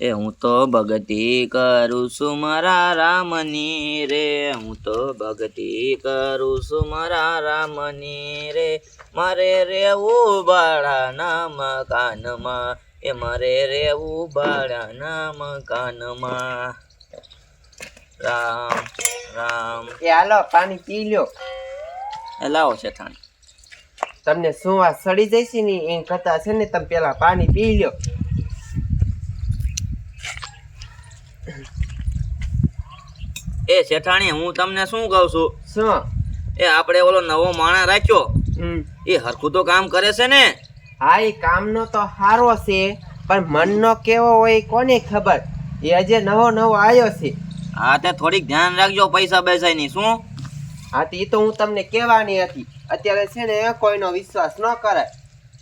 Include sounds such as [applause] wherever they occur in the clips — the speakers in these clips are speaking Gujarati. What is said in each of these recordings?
એ હું તો ભક્તિ કરું છું મારા રામની રે. હું તો ભક્તિ કરું છું મારા રામની રે. મારે રેવું બાળાના મકાનમાં. એ મારે રેવું બાળાના મકાનમાં. રામ રામ. એ હાલો પાણી પી લ્યો. એ લાવો છે તમને શું આ સડી જશે ને? એમ કરતા છે ને તમે પેલા પાણી પી લ્યો. એ શેઠાણી હું તમને શું કહું છું? શું? એ આપણે ઓલો નવો માણા રાખ્યો. એ હરખું તો કામ કરે છે ને? હા એ કામનો તો સારો છે પણ મનનો કેવો હોય કોને ખબર? એ હજે નવો નવો આવ્યો છે. હા તે થોડીક ધ્યાન રાખજો પૈસા બેસાયની શું? હા તો તો હું તમને કહેવાની હતી. અત્યારે છે ને કોઈનો વિશ્વાસ ન કરાય.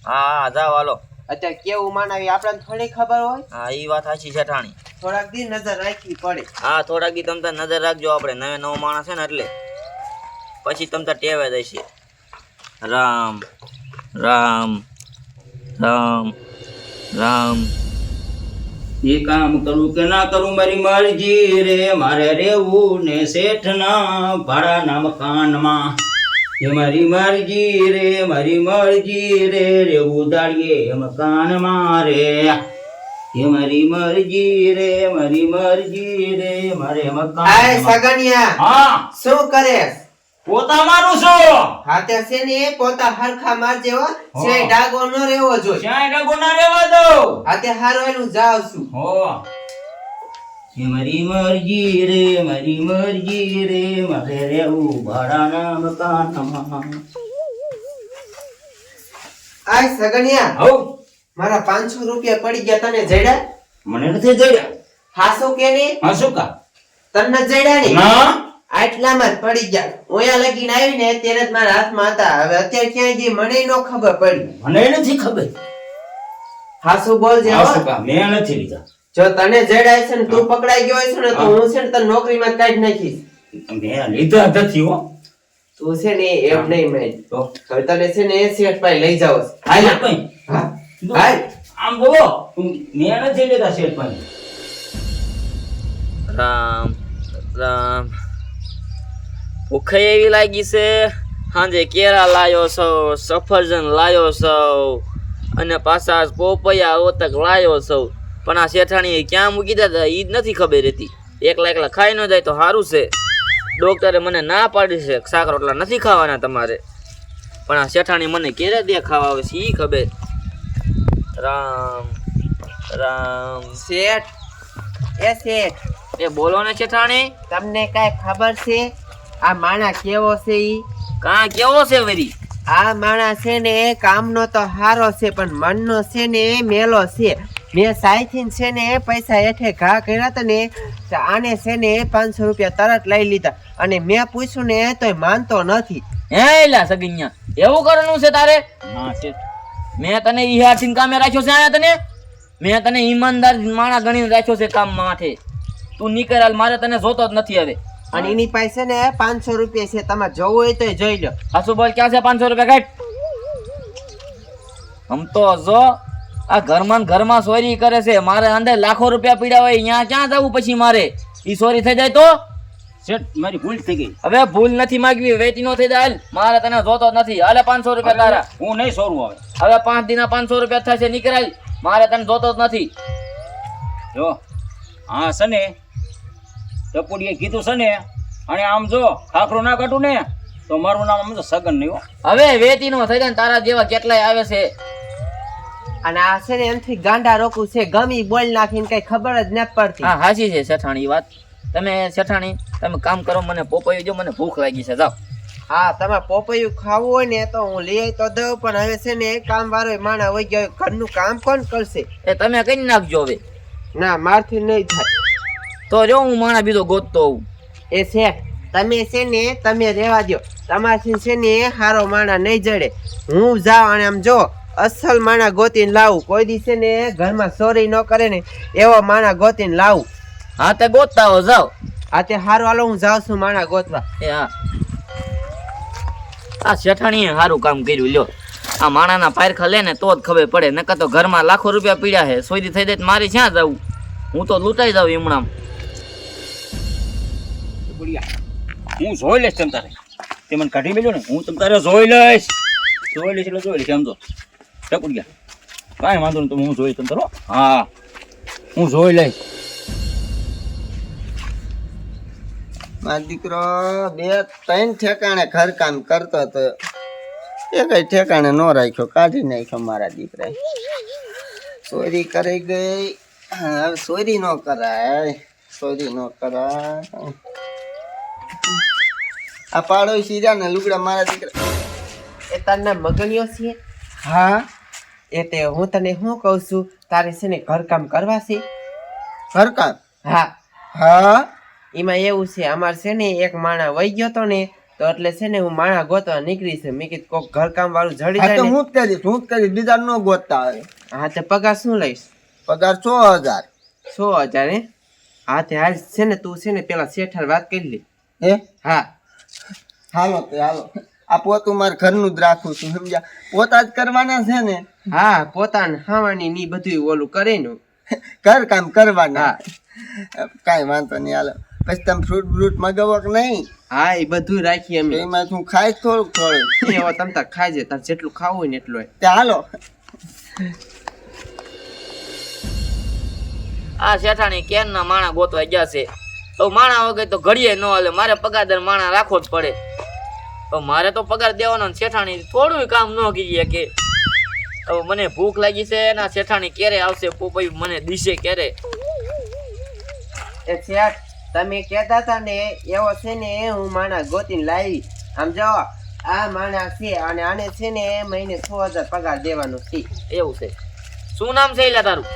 હા જાઓ હાલો. અત્યારે કેવું માનાવી આપણને થોડી ખબર હોય? હા એ વાત સાચી શેઠાણી. થોડાક દી નજર રાખવી પડે. હા થોડાક દી તમતા નજર રાખજો આપણે. નવે નવો માણસ છે ને એટલે. પછી તમતા ટેવા જશે. રામ રામ રામ રામ. એ કામ કરું કે ના કરું મારી મરજી રે? મારે રેવું ને શેઠના ભાડાના મકાનમાં. એ મારી મરજી રે મારી મરજી રે રેવું દાડીએ મકાનમાં રે. એ મારી મરજી રે મારી મરજી રે મારે આય મકાન સગનિયા હા. શું કરે પોતા મારું છું હાથે છે ને પોતા હરખા મારજે હો. છે ડાગો ન રહેવો જો ક્યાંય ડાગો ન રહેવા દો હાથે હારો એનું જાવ છું. હો. મારી મરજી રે મારી મરજી રે મારે રહેવું ભાડાના મકાનમાં. આય સગનિયા હઉ મારા પાંચસો રૂપિયા પડી ગયા તને જડ્યા મને નથી જડ્યા હાસો કે ને હાસો કા? તને જડ્યા ને ના. આટલામાં જ પડી ગયા. ઓયા લગીને આવી ને ત્યારે જ મારા હાથમાં હતા. હવે અત્યારે ક્યાંય જે મને નો ખબર પડી. મને નથી ખબર. હાસુ બોલ જે હો. કા? મેં નથી લીધા. જો તને જડાય છે ને તું પકડાઈ ગયો છે ને તો હું. છે ને તને નોકરીમાં કાઢી નાખીશ. મેં લીધા નથી હો. તું છે ને એમ નહીં મેં તો? હવે તને છે ને શેઠ પાસે લઈ જાવ હાલ કઈ આમ બોલો. મેં નથી લીધા શેઠ ભાઈ રામ રામ. ભૂખે એવી લાગી છે. સાંજે કેરા લાયો સૌ સફરજન લાયો સૌ અને પાછા પોપૈયા ઓતક લાયો સૌ પણ આ શેઠાણીએ ક્યાં મૂકી દીધા એ જ નથી ખબર રહેતી. એકલા એકલા ખાઈ ન જાય તો સારું છે. ડોક્ટરે મને ના પાડી છે. કે શાક રોટલા નથી ખાવાના તમારે. પણ આ શેઠાણી મને કેરે દે ખાવા આવે છે એ ખબર. રામ રામ. શેઠ. એ શેઠ એ બોલો ને શેઠાણી. તમને કાંઈ ખબર છે? આ માણા કેવો છે ઈ? કાં કેવો છે વરી? આ માણસ છે ને કામનો તો હારો છે પણ મનનો છે ને મેલો છે. મેં સાયથીન છે ને પૈસા હેઠે ઘા કર્યા હતા ને આને છે ને પાંચસો રૂપિયા તરત લઈ લીધા. અને મેં પૂછ્યું ને તોય માનતો નથી. હે લા સગિયા એવું કરવાનું છે તારે? હા શેઠ. મેં તને ઈ હાથીન કામે રાખ્યો છે આયા તને? મેં તને ઈમાનદાર માણા ગણીને રાખ્યો છે કામ માથે. તું નીકળાલ મારે તને જોતો જ નથી હવે. અને એની પાસે ને પાંચસો રૂપિયા છે તમે જવું હોય તો જોઈ લો. હાસુ બોલ ક્યાં છે પાંચસો રૂપિયા? કાઢ. આમ તો જો આ ઘરમાં ને ઘરમાં સોરી કરે છે. મારે અંદર લાખો રૂપિયા પીડ્યા હોય અહીંયા ક્યાં જવું પછી મારે? ઈ સોરી થઈ જાય તો? શેઠ મારી ભૂલ થઈ ગઈ. હવે ભૂલ નથી માંગવી વેચી નો થઈ જાય. મારે તને જોતો જ નથી. હાલે પાંચસો રૂપિયા તારા. હું નહીં સોરું આવે હવે પાંચ દિના પાંચસો રૂપિયા થશે નીકળાય. મારે તને જોતો જ નથી. જો હા સને ટપુડીએ કીધું છે ને અને આમ જો ખાખરો ના કાઢું ને તો મારું નામ આમ તો સગન નહીં હવે વેચી નો થઈ જાય ને તારા જેવા કેટલાય આવે છે. અને આ છે ને એમથી ગાંડા રોકું છે. ગમી બોલ નાખીને કઈ ખબર જ ન પડતી. હા હાજી છે સઠાણી વાત. તમે શેઠાણી તમે કામ કરો મને પોપૈયું જો મને ભૂખ લાગી છે જાઓ. હા તમે પોપૈયું ખાવું હોય ને તો હું લઈ તો દઉં પણ હવે છે ને કામ વાળો માણા હોય ગયો ઘરનું કામ કોણ કરશે? એ તમે કઈ નાખજો હવે. ના મારથી નહીં થાય. તો જો હું માણા બીજો ગોતતો હોઉં. એ શેઠ તમે છે ને તમે રહેવા દો તમારથી છે ને હારો માણા નહીં જડે. હું જાઉં અને આમ જો અસલ માણા ગોતીને લાવું. કોઈ દી છે ને ઘરમાં ચોરી ન કરે ને એવો માણા ગોતીને લાવું. હા તે ગોતતા હો જાવ આ તે હારું હાલો હું જાઉં છું માણા ગોતવા. એ હા. આ શેઠાણીએ સારું કામ કર્યું લ્યો. આ માણાના પારખા લે ને તો જ ખબર પડે નકર તો ઘરમાં લાખો રૂપિયા પીડ્યા છે. સોયદી થઈ જાય તો મારે ક્યાં જવું? હું તો લૂંટાઈ જાઉં હમણાં. હું જોઈ લઈશ તમ તારે. તે મને કાઢી મેલ્યો ને હું તમ તારે જોઈ લઈશ. જોઈ લઈશ એટલે જોઈ લઈશ એમ તો ટપુડિયા કાંઈ વાંધો નહીં તો હું જોઈ તમ તારો હા. હું જોઈ લઈશ. મારો દીકરો બે ત્રણ ઠેકાણે ઘરકામ કરતો હતો. એ કઈ ઠેકાણે ન રાખ્યો કાઢી નાખ્યો મારા દીકરા ચોરી કરી ગઈ. હા, હવે ચોરી ન કરાય. ચોરી ન કરાય. આ પાડોશી રહ્યા ને લુગડા મારા દીકરા એ તારના મગનિયો છે હા. એટલે હું તને શું કહું છું? તારે છે ને ઘરકામ કરવા છે? ઘરકામ? હા. હા. એમાં એવું છે અમારે છે ને એક માણા વહી ગયો તો ને તો એટલે છે ને હું માણા ગોતવા નીકળી છે. મેં કીધું કોક ઘરકામ વાળું જડી જાય હું જ કરીશ હું જ કરીશ બીજા ન ગોતતા આવે હા તે પગાર શું લઈશ? પગાર છો હજાર. સો હજાર હે? હા તે હાલ છે ને તું છે ને પેલા શેઠાર વાત કરી લે. હે? હા. હાલો તે હાલો. આ પોતું મારે ઘરનું જ રાખું છું સમજ્યા? પોતા જ કરવાના છે ને? હા પોતાને ખાવાની ની બધું ઓલું કરે ને. ઘર કામ કરવાના કાંઈ વાંધો નહીં હાલો. પછી તમે ફ્રૂટ બ્રૂટ મગાવો કે નહીં? હા એ બધું રાખીએ તો અમે. એમાં હું ખાઈશ થોડુંક થોડું એ હવે તમ તાર ખાઈ જાય તાર જેટલું ખાવું હોય ને એટલું હોય. તે હાલો. આ શેઠાણી કેરના માણા ગોતવા ગયા છે. તો માણા વગર તો ઘડીએ ન હાલે મારે પગારદાર માણા રાખવો જ પડે. તો મારે તો પગાર દેવાનો ને શેઠાણી થોડું કામ ન કીએ કે હવે મને ભૂખ લાગી છે ના શેઠાણી ક્યારે આવશે પોપઈ મને દિશે ક્યારે? એ શેઠ તમે કહેતા હતા ને એવો છે ને હું માણસ ગોતીને લાવી. આમ જો આ માણસ છે અને આને છે ને મહિને છ હજાર પગાર દેવાનો છે. એવું છે. શું નામ છે એલા તારું?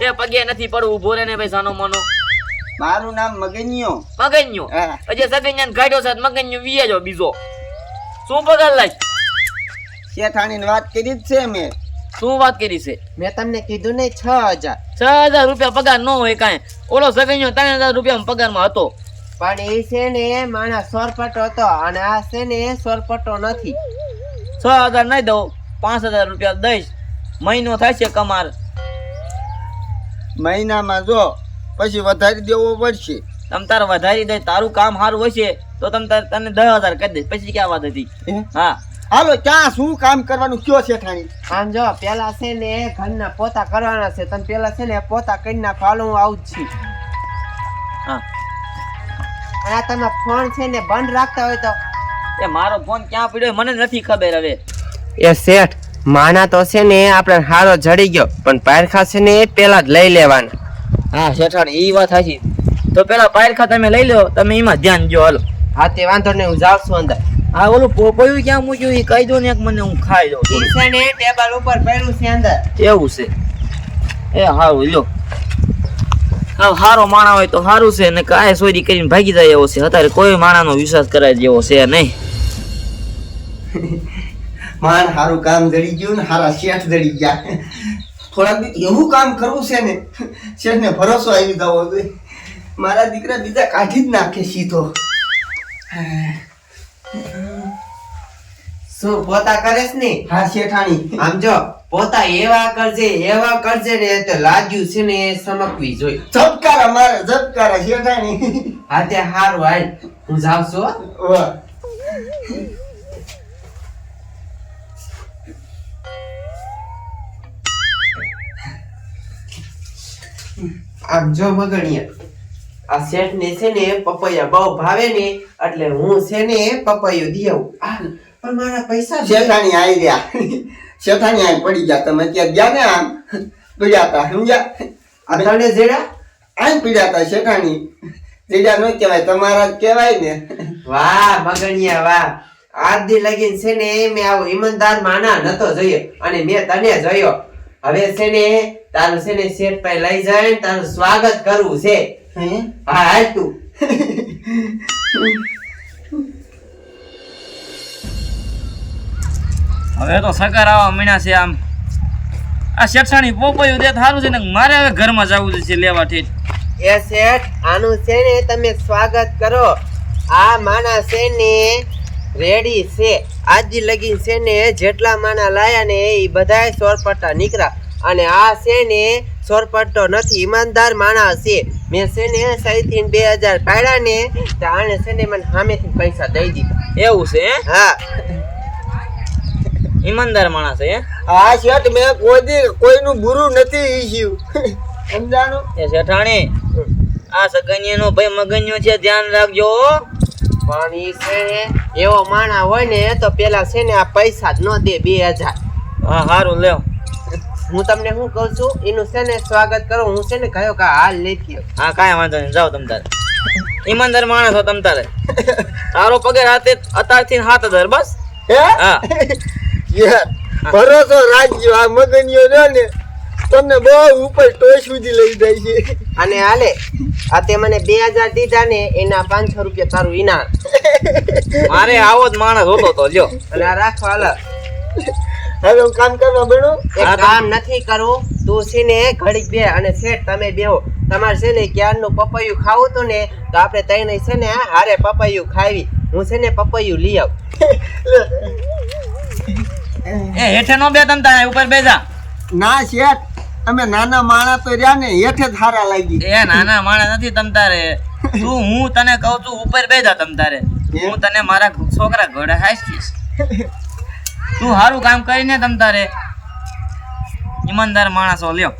એ પગે નથી પડવું ઊભો રે ને ભાઈ સાનો મનો. મારું નામ મગન્યો. મગન્યો? હા. સગન્યાન કાઢ્યો છે મગન્યો વિયેજો બીજો. શું પગાર લાગ શેઠાણીની વાત કરી જ છે મેં. શું વાત કરી છે? મેં તમને કીધું ને છ હજાર. છ હજાર રૂપિયા પગાર ન હોય કાંઈ. ઓલો સગાઈનો ત્રણ હજાર રૂપિયા પગારમાં હતો. પણ એ છે ને માણા સોરપટો હતો અને આ છે ને સોરપટો નથી. છ હજાર નહીં દઉં પાંચ હજાર રૂપિયા દઈશ. મહિનો થાય છે કમાર. મહિનામાં જો પછી વધારી દેવો પડશે. તમ તારે વધારી દે તારું કામ સારું હશે તો તમ તાર તને દસ હજાર કરી દઈશ. પછી ક્યાં વાત હતી? હે? હાલો ક્યાં શું કામ કરવાનું કયો શેઠાણી? આમ જો પેલા છે ને ઘરના પોતા કરવાના છે તમે પેલા છે ને પોતા કરી નાખો હાલો હું આવું જ છું. હા. અને આ તમે ફોન છે ને બંધ રાખતા હોય તો. એ મારો ફોન ક્યાં પડ્યો મને નથી ખબર હવે. એ શેઠ માના તો છે ને આપણે હારો જડી ગયો પણ પારખા છે ને પેલા જ લઈ લેવાના. હા શેઠાણ એ વાત સાચી. તો પેલા પારખા તમે લઈ લો તમે એમાં ધ્યાન જો હાલો. હા તે વાંધો નહીં હું જાઉં છું અંદર. હા ઓલું પોપયું ક્યાં મૂક્યું? એ કહી દો ને એક મને હું ખાઈ દઉં ઈ છે ટેબલ ઉપર પડ્યું છે અંદર. એવું છે. એ હારું લ્યો. હા હારો માણા હોય તો સારું છે ને કાંઈ સોરી કરીને ભાગી જાય એવો છે. અત્યારે કોઈ માણાનો વિશ્વાસ કરાય જેવો છે નહીં. [laughs] માણ સારું કામ જડી ગયું ને હારા શેઠ જડી ગયા. થોડાક એવું કામ કરવું છે ને શેઠ ને ભરોસો આવી જવો મારા દીકરા બીજા કાઢી જ નાખે સીધો. શું પોતા કરેશ ને? હા શેઠાણી. આમ જો પોતા એવા કરજે એવા કરજે ને તો લાગ્યું છે ને સમકવી જોઈ. ઝબકારા મારે ઝબકારા શેઠાણી. હા તે હારું હાલ. હું જાઉં છું વાહ. આમ જો મગણિયા. આ શેઠ ને છે ને પપૈયા બહુ ભાવે ને એટલે હું છે ને પપૈયું દી આવું આ, પણ મારા પૈસા. શેઠાણી આવી ગયા શેઠાણી આવી પડી ગયા. તમે ત્યાં ગયા ને આમ? પીડ્યા હતા સમજ્યા? આ તને જેડા? આમ પીડ્યા હતા શેઠાણી. પીડ્યા ન કહેવાય તમારા કહેવાય ને. વાહ મગણિયા વાહ. આજ દી લગીન છે ને મેં આવો ઈમાનદાર માના નતો જોયો અને મેં તને જોયો. હવે છે ને તારું છે ને શેઠ પાસે લઈ જાય તારું સ્વાગત કરવું છે. હે? હા હાલ તું. હવે તો સકાર આવવા મીણા છે આમ. આ શેઠાણી પોપયું દે સારું છે ને મારે હવે ઘરમાં જવું છે લેવા ઠેઠ એ શેઠ આનું છે ને તમે સ્વાગત કરો. આ માણા છે ને રેડી છે. આજી લગીન છે ને જેટલા માણા લાયા ને એ બધાય સોરપટ્ટા નીકળ્યા. અને આ છે ને સોરપટ્ટો નથી ઈમાનદાર માણસ છે. મેં છે ને સાઈથી બે હજાર પાડ્યા ને તાણે છે ને મને સામેથી પૈસા દઈ દીધા. એવું છે હા? ઈમાનદાર માણસ હે? આ શેઠ મેં કોઈ કોઈનું બુરું નથી ઈચ્છ્યું સમજાણું? એ શેઠાણી આ સગનિયાનો ભાઈ મગન્યો છે ધ્યાન રાખજો હો. પણ ઈ છે એવો માણા હોય ને તો પેલા છે ને આ પૈસા જ ન દે બે હજાર. હા સારું લ્યો. હું તમને શું કહું છું? એનું છે ને સ્વાગત કરો. હું છે ને કયો કે હાલ લઈ ગયો હા કાંઈ વાંધો નહીં. જાઓ તમ તારે. ઈમાનદાર માણસ હો તમ તારે. તારો પગાર હાથે અત્યારથી હાથ હજાર બસ. હે? હા. [laughs] યાર ભરોસો રાખજો. આ મગનિયો રહ્યો ને તમને બહુ ઉપર ટોચ સુધી લઈ જાય છે. અને હાલે આ તે મને બે હજાર દીધા ને એના પાંચસો રૂપિયા તારું ઇનામ [laughs] મારે આવો જ માણસ હોતો તો લ્યો. અને આ રાખો હાલ. હવે હું કામ કરવા બનો એક કામ નથી કરવું તું છે ને ઘડીક બે અને શેઠ તમે બેહો તમારે છે ને ક્યારનું પપૈયું ખાવું હતું ને તો આપણે તઈને છે ને હારે પપૈયું ખાવી. હું છે ને પપૈયું લઈ આવ. એ હેઠે નો બે તમ તારે ઉપર બેજા ના શેઠ અમે નાના માણા તો રહ્યા ને હેઠે જ હારા લાગી. એ નાના માણસ નથી તમ તારે. તું હું તને કહું છું ઉપર બેજા તમ તારે. હું? તને મારા છોકરા ઘોડે હાંચીશ તું સારું કામ કરીને તમ તારે ઈમાનદાર માણસો લ્યો.